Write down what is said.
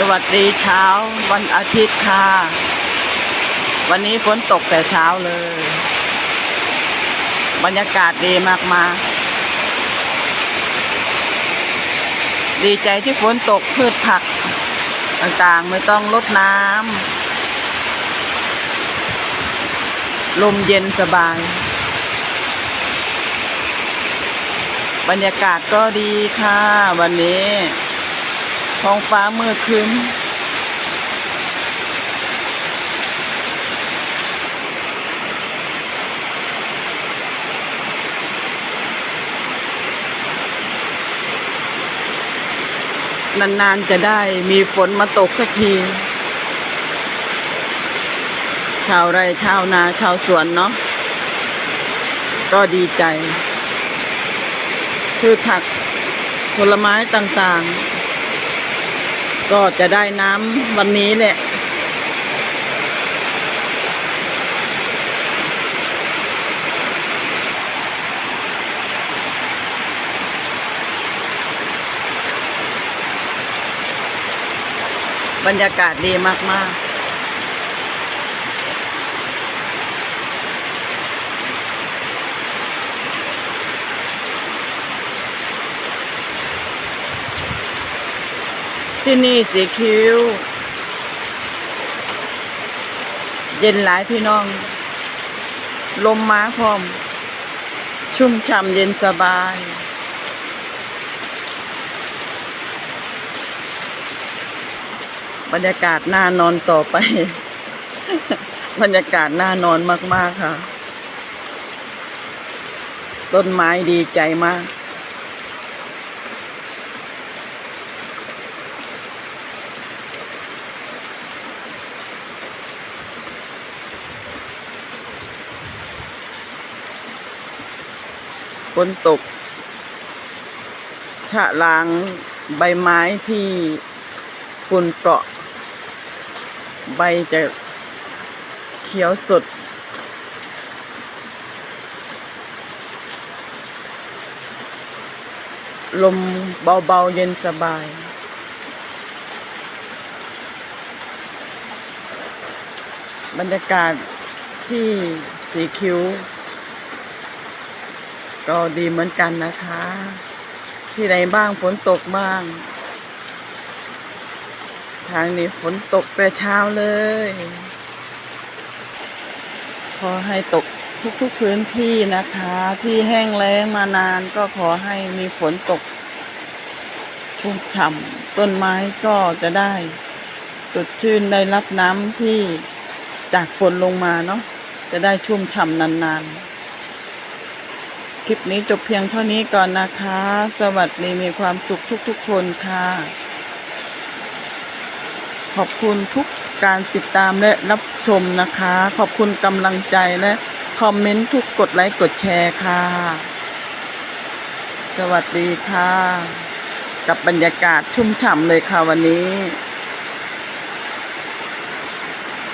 สวัสดีเช้าวันอาทิตย์ค่ะ วันนี้ฝนตกแต่เช้าเลย บรรยากาศดีมากๆดีใจที่ฝนตกพืชผักต่างๆ ไม่ต้องลดน้ำลมเย็นสบาย บรรยากาศก็ดีค่ะ วันนี้ ท้องฟ้ามืดครึ้มนานๆจะได้มีฝนมาตกสักที ชาวไร่ชาวนาชาวสวนเนาะ ก็ดีใจพืชผักผลไม้ต่างๆ ก็จะได้น้ำวันนี้แหละ บรรยากาศดีมาก ๆ ที่นี่สีคิ้ว เย็นหลายพี่น้อง ลมม้าพร้อม ชุ่มฉ่ำเย็นสบาย บรรยากาศน่านอนต่อไป บรรยากาศน่านอนมาก ๆ ค่ะ ต้นไม้ดีใจมาก ฝนตก ชะล้างใบไม้ที่ฝุ่นเกาะ ใบจะเขียวสด ลมเบาๆเย็นสบายบรรยากาศที่สีคิ้ว ก็ดีเหมือนกันนะคะ ที่ไหนบ้างฝนตกบ้าง ทางนี้ฝนตกแต่เช้าเลย ขอให้ตกทุกๆพื้นที่นะคะ ที่แห้งแล้งมานานก็ขอให้มีฝนตก ชุ่มฉ่ำต้นไม้ก็จะได้สดชื่นได้รับน้ำที่จากฝนลงมาเนาะจะได้ชุ่มฉ่ำนานๆ คลิปนี้จบเพียงเท่านี้ก่อนนะคะ สวัสดีมีความสุขทุกๆคนค่ะ ขอบคุณทุกการติดตามและรับชมนะคะ ขอบคุณกำลังใจและคอมเมนต์ทุกกดไลค์กดแชร์ค่ะ สวัสดีค่ะ กับบรรยากาศชุ่มฉ่ำเลยค่ะวันนี้